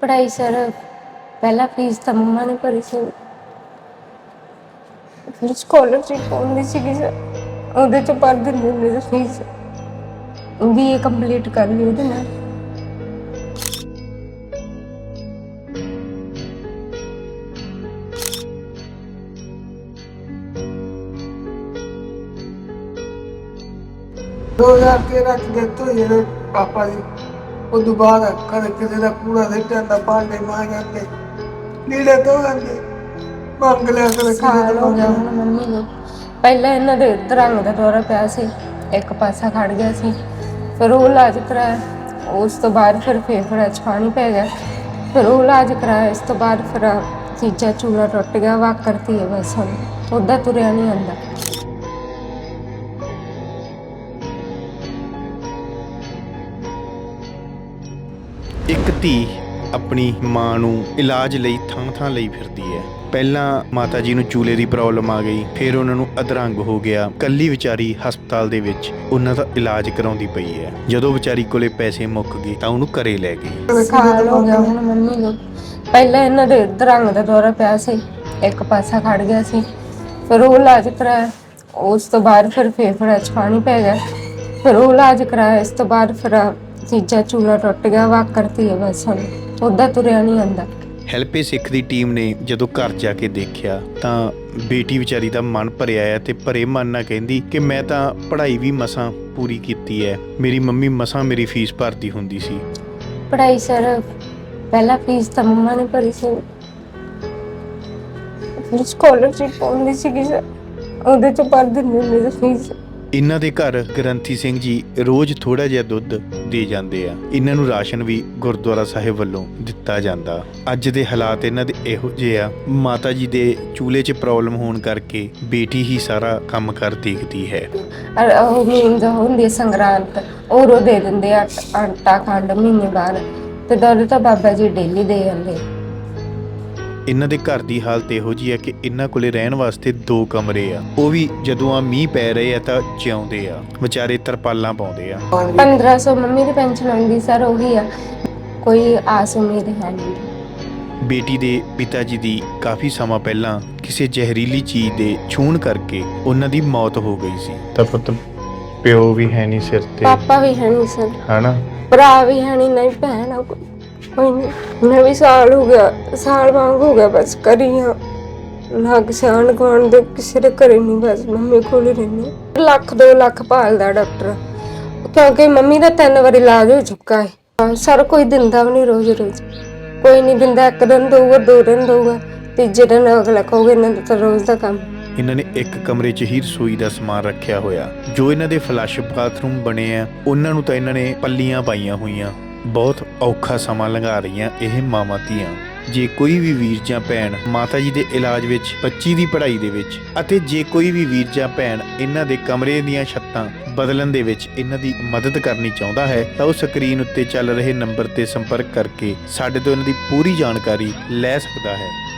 ਪੜ੍ਹਾਈ ਸਰ, ਪਹਿਲਾਂ ਫੀਸ ਤਾਂ ਮੰਮਾ ਨੇ ਭਰੀ ਸੀ। ਫਿਰ ਸਕਾਲਰਸ਼ਿਪ ਆਉਂਦੀ ਸੀਗੀ ਸਰ। ਉਹਦੇ ਚ ਭਰ ਦਿੰਦੇ ਹੁੰਦੇ ਸੀ ਫੀਸ ਵੀ ਕੰਪਲੀਟ ਕਰ ਲਈ ਉਹਦੇ ਨਾਲ। ਦੋ ਹਜ਼ਾਰ ਤੇਰਾਂ ਚ ਦਿੱਤ ਹੋਈ ਪਾਪਾ ਦੀ ਤੋਂ ਬਾਅਦ ਕਦੇ ਕਿਸੇ ਦਾ ਪੂਰਾ ਸਿੱਟਣ ਦਾ ਭਾਂਡੇ ਮਾਂ ਜਾਂਦੇ ਨੀੜੇ ਤੋਂ ਜਾਂਦੇ ਮੰਗ ਲਿਆ ਕਦੇ ਕਿਸੇ ਸਾਲ ਤੋਂ ਹੋ ਗਿਆ ਹੁਣ ਮੰਮੀ ਨੂੰ ਪਹਿਲਾਂ ਇਹਨਾਂ ਦੇ ਦਰੰਗ ਦਾ ਦੌਰਾ ਪਿਆ ਸੀ। ਇੱਕ ਪਾਸਾ ਖੜ ਗਿਆ ਸੀ। ਫਿਰ ਉਹ ਇਲਾਜ ਕਰਾਇਆ। ਉਸ ਤੋਂ ਬਾਅਦ ਫਿਰ ਫੇਫੜਾ 'ਚ ਪਾਣੀ ਪੈ ਗਿਆ। ਫਿਰ ਉਹ ਇਲਾਜ ਕਰਾਇਆ। ਇਸ ਤੋਂ ਬਾਅਦ ਫਿਰ ਤੀਜਾ ਚੂੜਾ ਟੁੱਟ ਗਿਆ। ਵਾ ਕਰਤੀ ਹੈ ਬਸ ਹੁਣ। ਉਹਦਾ ਤੁਰਿਆ ਨਹੀਂ ਆਂਦਾ ਇੱਕ ਧੀ ਆਪਣੀ ਮਾਂ ਨੂੰ ਇਲਾਜ ਲਈ ਥਾਂ-ਥਾਂ ਲਈ ਫਿਰਦੀ ਹੈ। ਪਹਿਲਾਂ ਮਾਤਾ ਜੀ ਨੂੰ ਚੂਲੇ ਦੀ ਪ੍ਰੋਬਲਮ ਆ ਗਈ ਫਿਰ ਉਹਨਾਂ ਨੂੰ ਅਧਰੰਗ ਹੋ ਗਿਆ। ਕੱਲੀ ਵਿਚਾਰੀ ਹਸਪਤਾਲ ਦੇ ਵਿੱਚ ਉਹਨਾਂ ਦਾ ਇਲਾਜ ਕਰਾਉਂਦੀ ਪਈ ਹੈ। ਜਦੋਂ ਵਿਚਾਰੀ ਕੋਲੇ ਪੈਸੇ ਮੁੱਕ ਗਏ ਤਾਂ ਉਹਨੂੰ ਘਰੇ ਲੈ ਗਈ। ਸਾਲ ਹੋ ਗਿਆ ਹੁਣ ਮੰਮੀ ਨੂੰ ਪਹਿਲਾਂ ਇਹਨਾਂ ਦੇ ਦਰੰਗ ਦਾ ਦੌਰਾ ਪਿਆ ਸੀ ਇੱਕ ਪਾਸਾ ਖੜ ਗਿਆ ਸੀ ਫਿਰ ਉਹ ਇਲਾਜ ਕਰਾਇਆ। ਉਸ ਤੋਂ ਬਾਅਦ ਫਿਰ ਫੇਫੜਾ 'ਚ ਪਾਣੀ ਪੈ ਗਿਆ ਫਿਰ ਉਹ ਇਲਾਜ ਕਰਾਇਆ ਇਸ ਤੋਂ ਬਾਅਦ ਫਿਰ ਤੀਜਾ ਚੂੜਾ ਟੁੱਟ ਗਿਆ ਵਾ ਕਰਤੀ ਹੈ ਬਸ ਹੁਣ। ਉਹਦਾ ਤੁਰਿਆ ਨਹੀਂ ਆਂਦਾ ਹੈਲਪੇ ਸਿੱਖ ਦੀ ਟੀਮ ਨੇ ਜਦੋਂ ਘਰ ਜਾ ਕੇ ਦੇਖਿਆ ਤਾਂ ਬੇਟੀ ਵਿਚਾਰੀ ਦਾ ਮਨ ਭਰਿਆ ਹੈ ਤੇ ਭਰੇ ਮਨ ਨਾਲ ਕਹਿੰਦੀ ਕਿ ਮੈਂ ਤਾਂ ਪੜ੍ਹਾਈ ਵੀ ਮਸਾਂ ਪੂਰੀ ਕੀਤੀ ਹੈ। ਮੇਰੀ ਮੰਮੀ ਮਸਾਂ ਮੇਰੀ ਫੀਸ ਭਰਦੀ ਹੁੰਦੀ ਸੀ। ਪੜ੍ਹਾਈ ਸਰ ਪਹਿਲਾਂ ਫੀਸ ਤਾਂ ਮੰਮਾ ਨੇ ਭਰੀ ਸੀ। ਫਿਰ ਸਕਾਲਰਸ਼ਿਪ ਆਉਂਦੀ ਸੀਗੀ ਸਰ। ਉਹਦੇ ਚ ਭਰ ਦਿੰਦੇ ਹੁੰਦੇ ਸੀ ਫੀਸ। ਇਹਨਾਂ ਦੇ ਘਰ ਗ੍ਰੰਥੀ ਸਿੰਘ ਜੀ ਰੋਜ਼ ਥੋੜਾ ਜਿਹਾ ਦੁੱਧ ਦੇ ਜਾਂਦੇ ਆ। ਇਹਨਾਂ ਨੂੰ ਰਾਸ਼ਨ ਵੀ ਗੁਰਦੁਆਰਾ ਸਾਹਿਬ ਵੱਲੋਂ ਦਿੱਤਾ ਜਾਂਦਾ। ਅੱਜ ਦੇ ਹਾਲਾਤ ਇਹਨਾਂ ਦੇ ਇਹੋ ਜਿਹੇ ਆ। ਮਾਤਾ ਜੀ ਦੇ ਚੂਲੇ 'ਚ ਪ੍ਰੋਬਲਮ ਹੋਣ ਕਰਕੇ ਬੇਟੀ ਹੀ ਸਾਰਾ ਕੰਮ ਕਰ ਦੇਖਦੀ ਹੈ। ਅਰ ਉਹ ਮੀਨਜ਼ ਹੁੰਦੀ ਹੈ ਉਹ ਰੋ ਦੇ ਦਿੰਦੇ ਆ, ਆਟਾ ਖੰਡ ਮਹੀਨੇ ਬਾਅਦ। ਤੇ ਦੁੱਧ ਤਾਂ ਬਾਬਾ ਜੀ ਡੇਲੀ ਦੇ ਜਾਂਦੇ। ਇਹਨਾਂ ਦੇ ਘਰ ਦੀ ਹਾਲਤ ਇਹੋ ਜਿਹੀ ਹੈ ਕਿ ਇਹਨਾਂ ਕੋਲੇ ਰਹਿਣ ਵਾਸਤੇ ਦੋ ਕਮਰੇ ਆ। ਉਹ ਵੀ ਜਦੋਂ ਆ ਮੀਂਹ ਪੈ ਰਹੇ ਆ ਤਾਂ ਜਿਉਂਦੇ ਆ। ਵਿਚਾਰੇ ਤਰਪਾਲਾਂ ਪਾਉਂਦੇ ਆ। 1500 ਮੰਮੀ ਦੀ ਪੈਨਸ਼ਨ ਆਉਂਦੀ ਸਰ ਉਹੀ ਆ। ਕੋਈ ਆਸ ਉਮੀਦ ਹੈ ਨਹੀਂ। ਬੇਟੀ ਦੇ ਪਿਤਾ ਜੀ ਦੀ ਕਾਫੀ ਸਮਾਂ ਪਹਿਲਾਂ ਕਿਸੇ ਜ਼ਹਿਰੀਲੀ ਚੀਜ਼ ਦੇ ਛੂਣ ਕਰਕੇ ਉਹਨਾਂ ਦੀ ਮੌਤ ਹੋ ਗਈ ਸੀ। ਤਾਂ ਪੁੱਤ ਪਿਓ ਵੀ ਹੈ ਨਹੀਂ ਸਿਰ ਤੇ। ਪਾਪਾ ਵੀ ਹੈ ਨਹੀਂ ਸਰ। ਹਨਾ? ਭਰਾ ਵੀ ਹੈ ਨਹੀਂ ਨਹੀਂ ਭੈਣ ਆ ਕੋਈ। ਕੋਈ ਨਹੀਂ ਮੈਂ ਸਾਲ ਹੋ ਗਿਆ, ਸਾਲ ਵਾਂਗ ਹੋ ਗਿਆ ਬਸ ਕਰੀਆਂ ਲੱਗ ਸਿਆਣ ਗਵਾਣ ਦੇ ਕਿਸੇ ਦੇ ਘਰੇ ਨਹੀਂ, ਬਸ ਮੰਮੀ ਕੋਲ ਹੀ ਰਹਿੰਦੀ ਲੱਖ ਦੋ ਲੱਖ ਭਾਲਦਾ ਡਾਕਟਰ। ਕਿਉਂਕਿ ਮੰਮੀ ਦਾ ਤਿੰਨ ਵਾਰੀ ਇਲਾਜ ਹੋ ਚੁੱਕਾ ਹੈ, ਸਰ ਕੋਈ ਦਿੰਦਾ ਵੀ ਨਹੀਂ ਰੋਜ਼ ਰੋਜ਼। ਕੋਈ ਨਹੀਂ ਦਿੰਦਾ, ਇੱਕ ਦਿਨ ਦਊਗਾ, ਦੋ ਦਿਨ ਦਊਗਾ, ਤੀਜੇ ਦਿਨ ਅਗਲਾ ਕਹੂਗਾ, ਇਹਨਾਂ ਦਾ ਤਾਂ ਰੋਜ਼ ਦਾ ਕੰਮ। ਇਹਨਾਂ ਨੇ ਇੱਕ ਕਮਰੇ 'ਚ ਹੀ ਰਸੋਈ ਦਾ ਸਮਾਨ ਰੱਖਿਆ ਹੋਇਆ। ਜੋ ਇਹਨਾਂ ਦੇ ਫਲੱਸ਼ ਬਾਥਰੂਮ ਬਣੇ ਆ, ਉਹਨਾਂ ਨੂੰ ਤਾਂ ਇਹਨਾਂ ਨੇ ਪੱਲੀਆਂ ਪਾਈਆਂ ਹੋਈਆਂ। ਬਹੁਤ ਔਖਾ ਸਮਾਂ ਲੰਘਾ ਰਹੀਆਂ ਇਹ ਮਾਵਾਂ ਧੀਆਂ। ਜੇ ਕੋਈ ਵੀ ਵੀਰ ਜਾਂ ਭੈਣ ਮਾਤਾ ਜੀ ਦੇ ਇਲਾਜ ਵਿੱਚ, ਬੱਚੀ ਦੀ ਪੜ੍ਹਾਈ ਦੇ ਵਿੱਚ ਅਤੇ ਜੇ ਕੋਈ ਵੀ ਵੀਰ ਜਾਂ ਭੈਣ ਇਹਨਾਂ ਦੇ ਕਮਰੇ ਦੀਆਂ ਛੱਤਾਂ ਬਦਲਣ ਦੇ ਵਿੱਚ ਇਹਨਾਂ ਦੀ ਮਦਦ ਕਰਨੀ ਚਾਹੁੰਦਾ ਹੈ, ਤਾਂ ਉਹ ਸਕਰੀਨ ਉੱਤੇ ਚੱਲ ਰਹੇ ਨੰਬਰ ਤੇ ਸੰਪਰਕ ਕਰਕੇ ਸਾਡੇ ਤੋਂ ਇਹਨਾਂ ਦੀ ਪੂਰੀ ਜਾਣਕਾਰੀ ਲੈ ਸਕਦਾ ਹੈ।